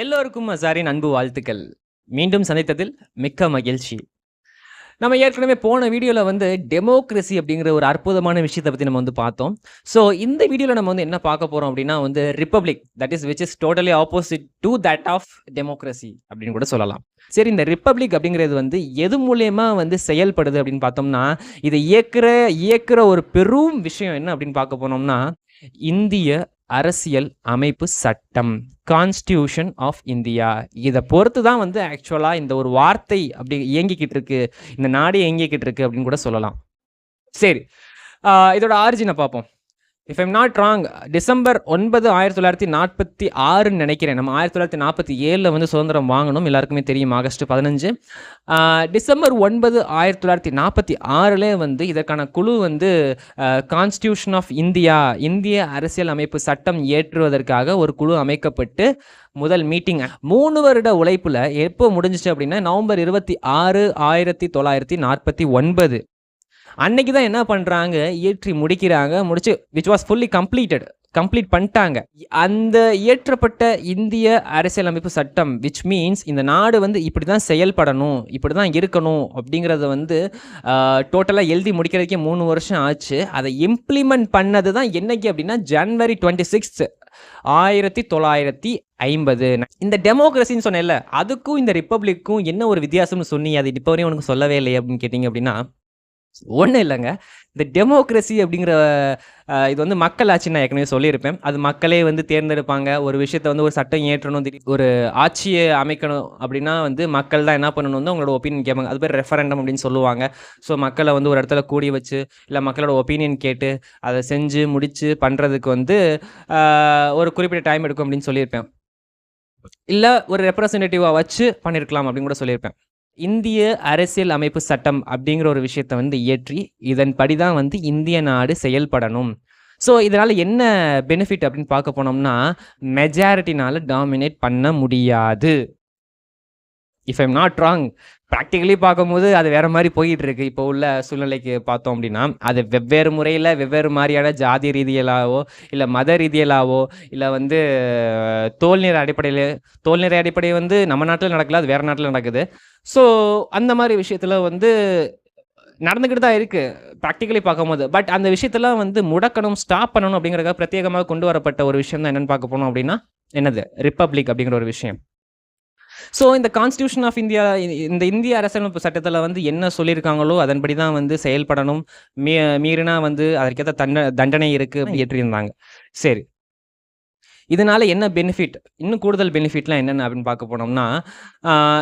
எல்லோருக்கும் அசாரின் அன்பு வாழ்த்துக்கள். மீண்டும் சந்தித்ததில் மிக்க மகிழ்ச்சி. நம்ம ஏற்கனவே போன வீடியோவில் வந்து டெமோக்ரஸி அப்படிங்கிற ஒரு அற்புதமான விஷயத்தை பற்றி நம்ம வந்து பார்த்தோம். ஸோ இந்த வீடியோவில் நம்ம வந்து என்ன பார்க்க போகிறோம் அப்படின்னா வந்து republic that is which is totally opposite to that of democracy அப்படின்னு கூட சொல்லலாம். சரி இந்த ரிப்பப்ளிக் அப்படிங்கிறது வந்து எது மூலயமா வந்து செயல்படுது அப்படின்னு பார்த்தோம்னா இதை இயக்குற இயக்குற ஒரு பெரும் விஷயம் என்ன அப்படின்னு பார்க்க போனோம்னா இந்திய அரசியல் அமைப்பு சட்டம் கான்ஸ்டியூஷன் ஆஃப் இந்தியா இதை பொறுத்து தான் வந்து ஆக்சுவலாக இந்த ஒரு வார்த்தை அப்படி இயங்கிக்கிட்டு இருக்கு. இந்த நாடு இயங்கிக்கிட்டு இருக்கு அப்படின்னு கூட சொல்லலாம். சரி இதோட ஆரிஜினை பார்ப்போம். If I'm not wrong December ஒன்பது ஆயிரத்தி தொள்ளாயிரத்தி நாற்பத்தி ஆறுன்னு நினைக்கிறேன். நம்ம ஆயிரத்தி தொள்ளாயிரத்தி நாற்பத்தி ஏழில் வந்து சுதந்திரம் வாங்கணும். எல்லாருக்குமே தெரியும் ஆகஸ்ட் பதினஞ்சு. டிசம்பர் ஒன்பது ஆயிரத்தி தொள்ளாயிரத்தி நாற்பத்தி ஆறில் வந்து இதற்கான குழு வந்து கான்ஸ்டியூஷன் ஆஃப் இந்தியா இந்திய அரசியல் அமைப்பு சட்டம் ஏற்றுவதற்காக ஒரு குழு அமைக்கப்பட்டு முதல் மீட்டிங் மூணு வருட உழைப்பில் எப்போ முடிஞ்சிச்சு அப்படின்னா நவம்பர் இருபத்தி ஆறு ஆயிரத்தி தொள்ளாயிரத்தி நாற்பத்தி ஒன்பது. அன்னைக்கு தான் என்ன பண்ணுறாங்க இயற்றி முடிக்கிறாங்க. முடிச்சு which was fully completed complete பண்ணிட்டாங்க. அந்த இயற்றப்பட்ட இந்திய அரசியலமைப்பு சட்டம் விச் மீன்ஸ் இந்த நாடு வந்து இப்படி தான் செயல்படணும் இப்படி தான் இருக்கணும் அப்படிங்கிறத வந்து டோட்டலாக எழுதி முடிக்கிறதுக்கே மூணு வருஷம் ஆச்சு. அதை இம்ப்ளிமெண்ட் பண்ணது தான் என்னைக்கு அப்படின்னா ஜனவரி டுவெண்ட்டி சிக்ஸ்த் ஆயிரத்தி தொள்ளாயிரத்தி ஐம்பது. இந்த டெமோக்ரஸின்னு சொன்னேன்ல அதுக்கும் இந்த ரிப்பப்ளிக்கும் என்ன ஒரு வித்தியாசம்னு சொன்னி அது இப்போ வரையும் உனக்கு சொல்லவே இல்லை அப்படின்னு கேட்டிங்க அப்படின்னா ஒன்றும் இல்லைங்க. இந்த டெமோக்ரஸி அப்படிங்கிற இது வந்து மக்கள் ஆட்சி நான் ஏற்கனவே சொல்லியிருப்பேன். அது மக்களே வந்து தேர்ந்தெடுப்பாங்க. ஒரு விஷயத்தை வந்து ஒரு சட்டம் ஏற்றணும் திடீர் ஒரு ஆட்சியை அமைக்கணும் அப்படின்னா வந்து மக்கள் தான் என்ன பண்ணணும் வந்து அவங்களோட ஒப்பீனியன் கேட்பாங்க. அது பேர் ரெஃபரண்டம் அப்படின்னு சொல்லுவாங்க. ஸோ மக்களை வந்து ஒரு இடத்துல கூடி வச்சு இல்லை மக்களோட ஒப்பீனியன் கேட்டு அதை செஞ்சு முடித்து பண்ணுறதுக்கு வந்து ஒரு குறிப்பிட்ட டைம் எடுக்கும் அப்படின்னு சொல்லியிருப்பேன். இல்லை ஒரு ரெப்ரசன்டேட்டிவாக வச்சு பண்ணியிருக்கலாம் அப்படின்னு கூட சொல்லியிருப்பேன். இந்திய அரசியல் அமைப்பு சட்டம் அப்படிங்கிற ஒரு விஷயத்தை வந்து இயற்றி இதன்படி தான் வந்து இந்திய நாடு செயல்படணும். ஸோ இதனால் என்ன பெனிஃபிட் அப்படின்னு பார்க்க போனோம்னா மெஜாரிட்டினால் டாமினேட் பண்ண முடியாது. If I'm not wrong practically பார்க்கும்போது அது வேற மாதிரி போயிட்டு இருக்கு இப்போ உள்ள சூழ்நிலைக்கு பார்த்தோம் அப்படின்னா அது வெவ்வேறு முறையில் வெவ்வேறு மாதிரியான ஜாதி ரீதியலாவோ இல்லை மத ரீதியலாவோ இல்லை வந்து தோல்நிறை அடிப்படையில் தோல்நிறை அடிப்படை வந்து நம்ம நாட்டில் நடக்கல அது வேற நாட்டில் நடக்குது. ஸோ அந்த மாதிரி விஷயத்தில் வந்து நடந்துக்கிட்டு தான் இருக்குது ப்ராக்டிக்கலி பார்க்கும்போது. பட் அந்த விஷயத்தெல்லாம் வந்து முடக்கணும் ஸ்டாப் பண்ணணும் அப்படிங்கிறதுக்காக பிரத்யேகமாக கொண்டு வரப்பட்ட ஒரு விஷயம் தான் என்னென்னு பார்க்க போனோம் அப்படின்னா என்னது? ரிப்பப்ளிக் அப்படிங்கிற ஒரு விஷயம். ஸோ இந்த கான்ஸ்டியூஷன் ஆஃப் இந்தியா இந்த இந்திய அரசியலமைப்பு சட்டத்தில் வந்து என்ன சொல்லியிருக்காங்களோ அதன்படி தான் வந்து செயல்படணும். மீ மீறினா வந்து அதற்கேற்ற தண்ட தண்டனை இருக்குது ஏற்றியிருந்தாங்க சரி. இதனால என்ன பெனிஃபிட் இன்னும் கூடுதல் பெனிஃபிட்லாம் என்னென்ன அப்படின்னு பார்க்க போனோம்னா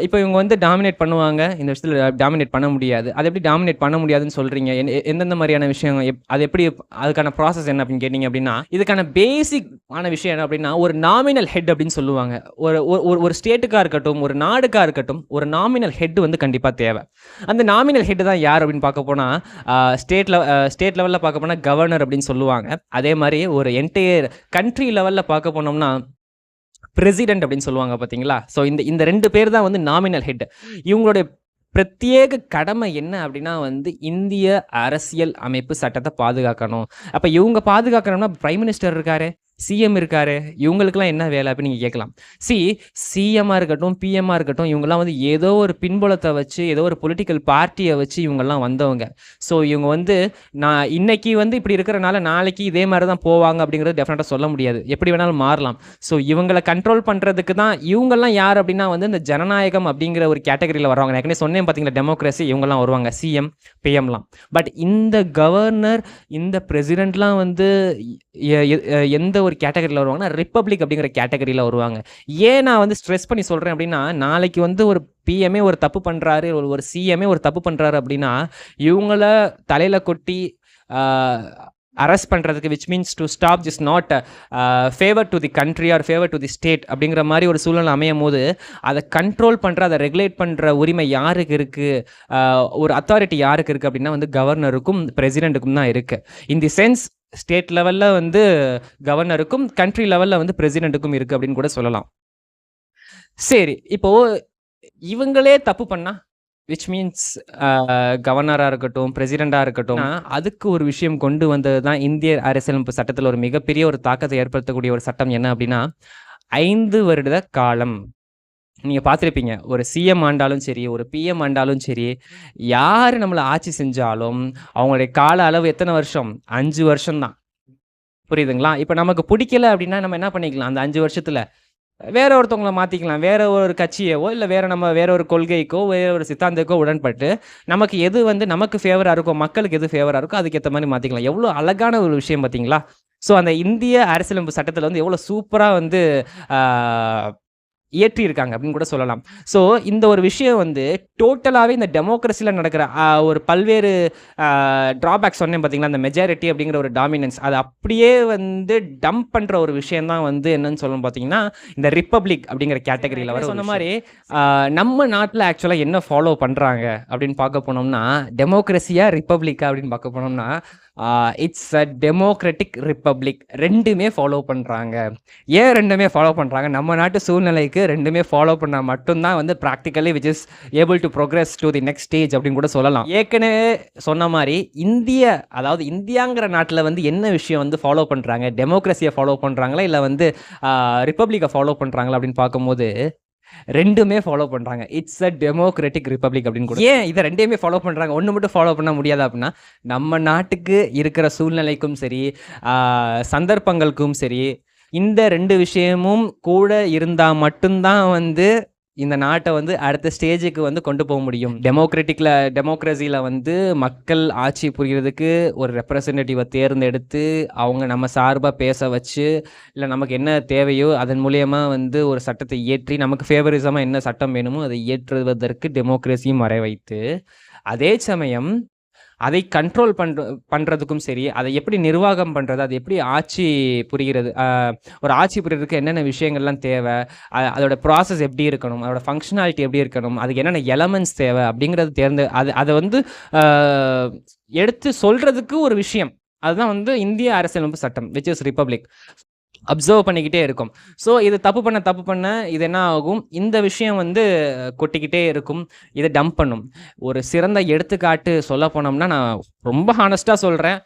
இப்போ இவங்க வந்து டாமினேட் பண்ணுவாங்க. இந்த விஷயத்தில் டாமினேட் பண்ண முடியாது. அது எப்படி டாமினேட் பண்ண முடியாதுன்னு சொல்கிறீங்க எந்தெந்த மாதிரியான விஷயம் எப்- அது எப்படி அதுக்கான ப்ராசஸ் என்ன அப்படின்னு கேட்டிங்க அப்படின்னா இதுக்கான பேசிக்கான விஷயம் என்ன அப்படின்னா ஒரு நாமினல் ஹெட் அப்படின்னு சொல்லுவாங்க. ஒரு ஒரு- ஒரு ஒரு ஸ்டேட்டுக்காக இருக்கட்டும் ஒரு நாடுக்காக இருக்கட்டும் ஒரு நாமினல் ஹெட் வந்து கண்டிப்பாக தேவை. அந்த நாமினல் ஹெட் தான் யார் அப்படின்னு பார்க்க போனால் ஸ்டேட் லெவ ஸ்டேட் லெவலில் பார்க்க போனால் கவர்னர் அப்படின்னு சொல்லுவாங்க. அதே மாதிரி ஒரு என்டையர் கண்ட்ரி லெவலில் பார்க்க போனோம்னா பிரசிடென்ட் அப்படின்னு சொல்லுவாங்க பார்த்தீங்களா ஸோ இந்த இந்த ரெண்டு பேர் தான் வந்து நாமினல் ஹெட் இவங்களுடைய பிரத்யேக கடமை என்ன அப்படின்னா வந்து இந்திய அரசியல் அமைப்பு சட்டத்தை பாதுகாக்கணும். அப்போ இவங்க பாதுகாக்கணும்னா பிரைம் மினிஸ்டர் இருக்காரு. சிஎம் இருக்காரு. இவங்களுக்குலாம் என்ன வேலை அப்படின்னு நீங்கள் கேட்கலாம். சி சிஎம்மாக இருக்கட்டும் பிஎம்மாக இருக்கட்டும் இவங்கெல்லாம் வந்து ஏதோ ஒரு பின்புலத்தை வச்சு ஏதோ ஒரு பொலிட்டிக்கல் பார்ட்டியை வச்சு இவங்கெல்லாம் வந்தவங்க. ஸோ இவங்க வந்து நான் இன்னைக்கு வந்து இப்படி இருக்கிறனால நாளைக்கு இதே மாதிரி தான் போவாங்க அப்படிங்கிறது டெஃபினட்டாக சொல்ல முடியாது. எப்படி வேணாலும் மாறலாம். ஸோ இவங்களை கண்ட்ரோல் பண்ணுறதுக்கு தான் இவங்கெல்லாம் யார் அப்படின்னா வந்து இந்த ஜனநாயகம் அப்படிங்கிற ஒரு கேட்டகரியில் வருவாங்க. நான் ஏற்கனவே சொன்னேன் பார்த்தீங்களா டெமோக்ரஸி இவங்கெல்லாம் வருவாங்க. சிஎம் பிஎம்லாம் பட் இந்த கவர்னர் இந்த பிரசிடென்ட்லாம் வந்து எந்த ஒரு கேட்டகரியில் வருவாங்கன்னா ரிப்பப்ளிக் அப்படிங்கிற கேட்டகரியில் வருவாங்க. ஏன் நான் வந்து ஸ்ட்ரெஸ் பண்ணி சொல்கிறேன் அப்படின்னா நாளைக்கு வந்து ஒரு பிஎம்ஏ ஒரு தப்பு பண்ணுறாரு ஒரு ஒரு சிஎம்ஏ ஒரு தப்பு பண்ணுறாரு அப்படின்னா இவங்கள தலையில் கொட்டி அரெஸ்ட் பண்ணுறதுக்கு which means to stop this not favour to the country or favour to the state அப்படிங்கிற மாதிரி ஒரு சூழல் அமையும் போது அதை கண்ட்ரோல் பண்ணுற அதை ரெகுலேட் பண்ணுற உரிமை யாருக்கு இருக்குது ஒரு அத்தாரிட்டி யாருக்கு இருக்குது அப்படின்னா வந்து கவர்னருக்கும் பிரசிடெண்ட்டுக்கும் தான் இருக்குது இன் தி சென்ஸ் ஸ்டேட் லெவலில் வந்து கவர்னருக்கும் கண்ட்ரி லெவலில் வந்து பிரசிடெண்ட்டுக்கும் இருக்குது அப்படின்னு கூட சொல்லலாம். சரி இப்போது இவங்களே தப்பு பண்ணால் விச் மீன்ஸ் கவர்னராக இருக்கட்டும் பிரசிடெண்ட்டாக இருக்கட்டும் அதுக்கு ஒரு விஷயம் கொண்டு வந்தது தான் இந்திய அரசியலமைப்பு சட்டத்தில் ஒரு மிகப்பெரிய ஒரு தாக்கத்தை ஏற்படுத்தக்கூடிய ஒரு சட்டம் என்ன அப்படின்னா ஐந்து வருட காலம் நீங்க பார்த்துருப்பீங்க. ஒரு சிஎம் ஆண்டாலும் சரி, ஒரு பிஎம் ஆண்டாலும் சரி, யாரு நம்மள ஆட்சி செஞ்சாலும், அவங்களுடைய கால அளவு எத்தன வருஷம்? 5 வருஷம் தான். புரியுதுங்களா? இப்ப நமக்கு புடிக்கல அப்டின்னா, நம்ம என்ன பண்ணிக்கலாம்? அந்த 5 வருஷத்துல, வேற ஒருத்தவங்களை மாற்றிக்கலாம் வேற ஒரு கட்சியவோ, இல்லை வேற நம்ம வேற ஒரு கொள்கைக்கோ, வேற ஒரு சித்தாந்தத்துக்கோ உடன்பட்டு, நமக்கு எது வந்து நமக்கு ஃபேவராக இருக்கோ, மக்களுக்கு எது ஃபேவராக இருக்கோ, அதுக்கு மாதிரி மாற்றிக்கலாம் எவ்வளோ அழகான ஒரு விஷயம் பார்த்தீங்களா? ஸோ, அந்த இந்திய அரசியலமைப்பு சட்டத்தில் வந்து எவ்வளோ சூப்பராக வந்து இயற்றியிருக்காங்க அப்டின்னு கூட சொல்லலாம். ஸோ, இந்த ஒரு விஷயம் வந்து டோட்டலாவே இந்த டெமோக்ரஸில நடக்கிற ஒரு பல்வேறு ட்ராபேக்ஸ் சொன்னேன் பார்த்தீங்களா? அந்த மெஜாரிட்டி அப்டிங்கிற ஒரு டாமினன்ஸ் அத அப்டியே வந்து டம்ப் பண்ற ஒரு விஷயம் தான் வந்து என்னன்னு சொல்லணும் பார்த்தீங்கன்னா, இந்த ரிப்பப்ளிக் அப்டிங்கிற கேட்டகரில வர சொன்ன அ நம்ம நாட்ல ஆக்சுவலா என்ன ஃபாலோ பண்றாங்க அப்டின்னு பார்க்க போனோம்னா, டெமோக்ரஸியா, ரிப்பப்ளிக்கா அப்டின்னு பார்க்க போனோம்னா, இட்ஸ் அ டெமோக்ராட்டிக் ரிப்பப்ளிக் ரெண்டுமே ஃபாலோ பண்ணுறாங்க ஏன் ரெண்டுமே ஃபாலோ பண்ணுறாங்க நம்ம நாட்டு சூழ்நிலைக்கு ரெண்டுமே ஃபாலோ பண்ணால் மட்டும்தான் வந்து practically which is able to progress to the next stage அப்படின்னு கூட சொல்லலாம். ஏற்கனவே சொன்ன மாதிரி இந்திய அதாவது இந்தியாங்கிற நாட்டில் வந்து என்ன விஷயம் வந்து ஃபாலோ பண்ணுறாங்க டெமோக்ரஸியை ஃபாலோ பண்ணுறாங்களா இல்லை வந்து ரிப்பப்ளிக்கை ஃபாலோ பண்ணுறாங்களா அப்படின்னு பார்க்கும்போது, ரெண்டுமே ஃபாலோ பண்றாங்க. இட்ஸ் அ டெமோக்ராட்டிக் ரிப்பப்ளிக் அப்படின்னு கூட. ஏன் இதை ரெண்டையுமே ஃபாலோ பண்றாங்க? ஒன்று மட்டும் ஃபாலோ பண்ண முடியாது அப்படின்னா நம்ம நாட்டுக்கு இருக்கிற சூழ்நிலைக்கும் சரி, சந்தர்ப்பங்களுக்கும் சரி, இந்த ரெண்டு விஷயமும் கூட இருந்தால் மட்டும்தான் வந்து இந்த நாட்டை வந்து அடுத்த ஸ்டேஜுக்கு வந்து கொண்டு போக முடியும். டெமோக்ராட்டிக்ல டெமோக்ரஸியில் வந்து மக்கள் ஆட்சி புரிகிறதுக்கு ஒரு ரெப்ரசன்டேட்டிவை தேர்ந்தெடுத்து, அவங்க நம்ம சார்பாக பேச வச்சு, இல்லை நமக்கு என்ன தேவையோ அதன் மூலியமா வந்து ஒரு சட்டத்தை இயற்றி, நமக்கு ஃபேவரிசமாக என்ன சட்டம் வேணுமோ அதை இயற்றுவதற்கு டெமோக்ரஸியும் வர வைத்து, அதே சமயம் அதை கண்ட்ரோல் பண்ற பண்ணுறதுக்கும் சரி, அதை எப்படி நிர்வாகம் பண்ணுறது அது எப்படி ஆட்சி புரிகிறது? ஒரு ஆட்சி புரியறதுக்கு என்னென்ன விஷயங்கள்லாம் தேவை அதோடய அதோட ப்ராசஸ் எப்படி இருக்கணும்? அதோட ஃபங்க்ஷனாலிட்டி எப்படி இருக்கணும்? அதுக்கு என்னென்ன எலமெண்ட்ஸ் தேவை அப்படிங்கிறது தேர்ந்து அது அதை வந்து எடுத்து சொல்கிறதுக்கு ஒரு விஷயம். அதுதான் வந்து இந்திய அரசியலமைப்பு சட்டம். Which is republic. அப்சர்வ் பண்ணிக்கிட்டே இருக்கும். ஸோ, இது தப்பு பண்ண தப்பு பண்ண இது என்ன ஆகும்? இந்த விஷயம் வந்து கொட்டிக்கிட்டே இருக்கும். இதை டம்ப் பண்ணும். ஒரு சிறந்த எடுத்துக்காட்டு சொல்ல போனோம்னா, நான் ரொம்ப ஹானஸ்ட்டாக சொல்கிறேன்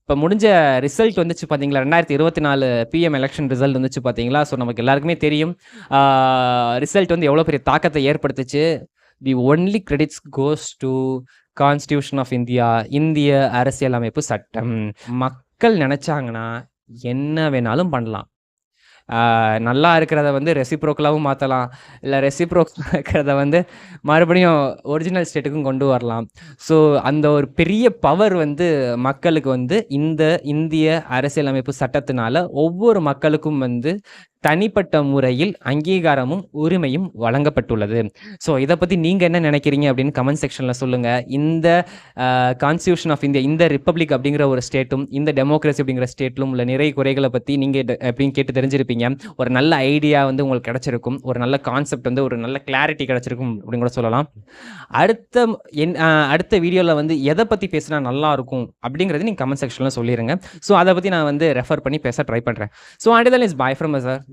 இப்போ முடிஞ்ச ரிசல்ட் வந்துச்சு பார்த்தீங்களா? 2024 பிஎம் எலெக்ஷன் ரிசல்ட் வந்துச்சு பார்த்தீங்களா? ஸோ, நமக்கு எல்லாருக்குமே தெரியும். ரிசல்ட் வந்து எவ்வளோ பெரிய தாக்கத்தை ஏற்படுத்துச்சு. The only credits goes to constitution of India. இந்திய அரசியலமைப்பு சட்டம். மக்கள் நினச்சாங்கன்னா என்ன வேணாலும் பண்ணலாம். நல்லா இருக்கிறத வந்து ரெசிப்ரோக்கலாகவும் மாற்றலாம் இல்லை ரெசிப்ரோக்கலாக இருக்கிறத வந்து மறுபடியும் ஒரிஜினல் ஸ்டேட்டுக்கும் கொண்டு வரலாம். ஸோ, அந்த ஒரு பெரிய பவர் வந்து மக்களுக்கு வந்து இந்த இந்திய அரசியலமைப்பு சட்டத்தினால ஒவ்வொரு மக்களுக்கும் வந்து தனிப்பட்ட முறையில் அங்கீகாரமும், உரிமையும் வழங்கப்பட்டுள்ளது. ஸோ, இதை பற்றி நீங்கள் என்ன நினைக்கிறீங்க அப்படின்னு கமெண்ட் செக்ஷனில் சொல்லுங்கள் இந்த கான்ஸ்டியூஷன் ஆஃப் இந்தியா, இந்த ரிப்பப்ளிக் அப்படிங்கிற ஒரு ஸ்டேட்டும், இந்த டெமோக்ரஸி அப்படிங்கிற ஸ்டேட்லும் உள்ள நிறைய குறைகளை பற்றி நீங்கள் எப்படின்னு கேட்டு தெரிஞ்சிருப்பீங்க. ஒரு நல்ல ஐடியா வந்து உங்களுக்கு கிடச்சிருக்கும் ஒரு நல்ல கான்செப்ட் வந்து ஒரு நல்ல கிளாரிட்டி கிடச்சிருக்கும் அப்படின்னு கூட சொல்லலாம். அடுத்த என் அடுத்த வீடியோவில் வந்து எதை பற்றி பேசினா நல்லாயிருக்கும் அப்படிங்கிறது நீங்கள் கமெண்ட் செக்ஷனில் சொல்லிடுங்க ஸோ, அதை பற்றி நான் வந்து ரெஃபர் பண்ணி பேச ட்ரை பண்ணுறேன் so, until then is bye from sir